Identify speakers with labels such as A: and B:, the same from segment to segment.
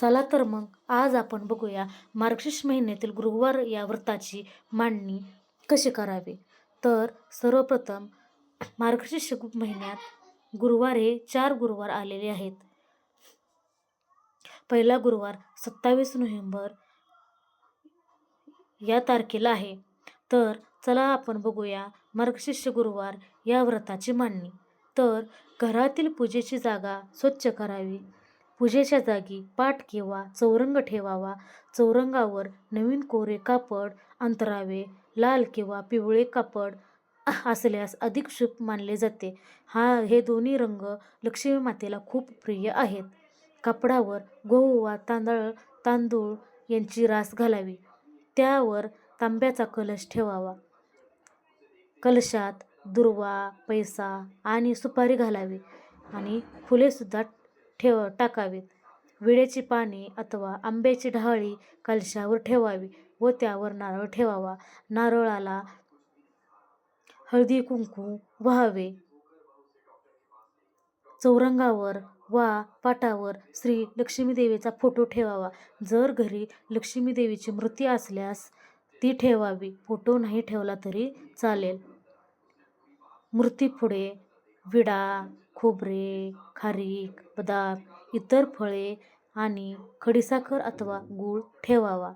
A: चला तर मग आज आपण बघूया मार्गशीर्ष महिन्यातील गुरुवार या व्रताची मांडणी कशी करावी. तर सर्वप्रथम मार्गशीर्ष महिन्यात गुरुवार हे चार गुरुवार आलेले आहेत. पहिला गुरुवार सत्तावीस नोव्हेंबर या तारखेला आहे. तर चला आपण बघूया मार्गशीर्ष गुरुवार या व्रताची मांडणी. तर घरातील पूजेची जागा स्वच्छ करावी. पूजेच्या जागी पाट किंवा चौरंग ठेवावा. चौरंगावर नवीन कोरे कापड अंतरावे लाल किंवा पिवळे कापड असल्यास अधिक शुभ मानले जाते. हा हे दोन्ही रंग लक्ष्मी मातेला खूप प्रिय आहेत. कापडावर गहू वा तांदळ तांदूळ यांची रास घालावी. त्यावर तांब्याचा कलश ठेवावा. कलशात दुर्वा पैसा आणि सुपारी घालावी. आणि फुलेसुद्धा ठेव टाकावीत. विड्याची पाने अथवा आंब्याची ढाळी कलशावर ठेवावी व त्यावर नारळ ठेवावा. नारळाला हळदी कुंकू व्हावे. चौरंगावर वा पाटावर श्री लक्ष्मीदेवीचा फोटो ठेवावा. जर घरी लक्ष्मीदेवीची मूर्ती असल्यास ती ठेवावी. फोटो नाही ठेवला तरी चालेल. मूर्तीपुढे विडा खोबरे खारीक बदाम इतर फळे आणि खडीसाखर अथवा गूळ ठेवावा.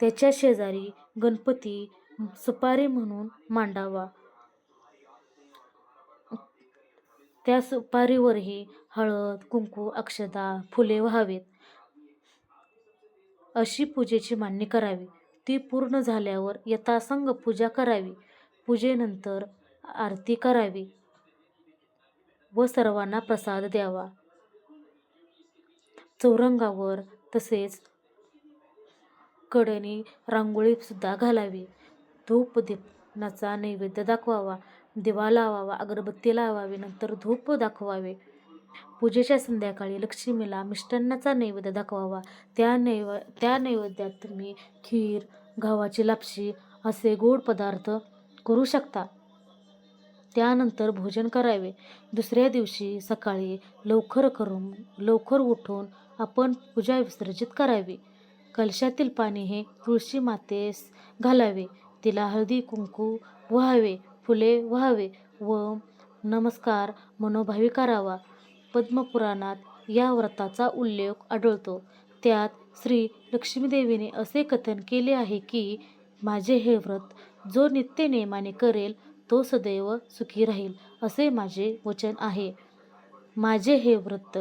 A: त्याच्या शेजारी गणपती सुपारी म्हणून मांडावा. त्या सुपारीवरही हळद कुंकू अक्षदा फुले व्हावीत. अशी पूजेची मांडणी करावी. ती पूर्ण झाल्यावर यथासंग पूजा करावी. पूजेनंतर आरती करावी व सर्वांना प्रसाद द्यावा. चौरंगावर तसेच कडेने रांगोळीसुद्धा घालावी. धूप दीपनाचा नैवेद्य दाखवावा. दिवा लावावा. अगरबत्ती लावावी. नंतर धूप दाखवावे. पूजेच्या संध्याकाळी लक्ष्मीला मिष्टान्नाचा नैवेद्य दाखवावा. त्या नैव त्या नैवेद्यात तुम्ही खीर गव्हाची लापशी असे गोड पदार्थ करू शकता. त्यानंतर भोजन करावे. दुसऱ्या दिवशी सकाळी लवकर करून लवकर उठून आपण पूजा विसर्जित करावी. कलशातील पाणी हे तुळशी मातेस घालावे. तिला हळदी कुंकू व्हावे फुले व्हावे व नमस्कार मनोभावी करावा. पद्मपुराणात या व्रताचा उल्लेख आढळतो. त्यात श्री लक्ष्मीदेवीने असे कथन केले आहे की माझे हे व्रत जो नित्यनेमाने करेल तो सदैव सुखी राहील असे माझे वचन आहे. माझे हे व्रत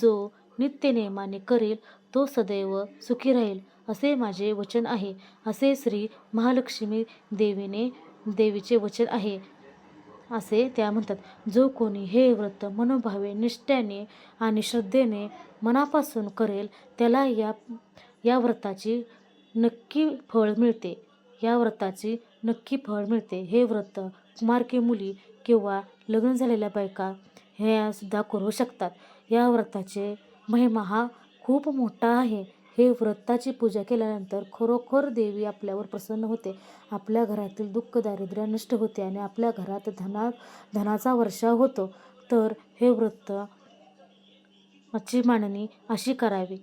A: जो नित्यनेमाने करेल तो सदैव सुखी राहील असे माझे वचन आहे. असे श्री महालक्ष्मी देवीने देवीचे वचन आहे. असे त्या म्हणतात जो कोणी हे व्रत मनोभावे निष्ठ्याने आणि श्रद्धेने मनापासून करेल त्याला या या व्रताची नक्की फळ मिळते. या व्रताची नक्की फळ मिळते. हे व्रत कुमारकी मुली किंवा लग्न झालेल्या बायका हे सुद्धा करू शकतात. या व्रताचे महिमा हा खूप मोठा आहे. हे व्रताची पूजा केल्यानंतर खरोखर देवी आपल्यावर प्रसन्न होते. आपल्या घरातील दुःख दारिद्र्य नष्ट होते आणि आपल्या घरात धना धनाचा वर्षा होतो. तर हे व्रत ची मांडणी अशी करावी.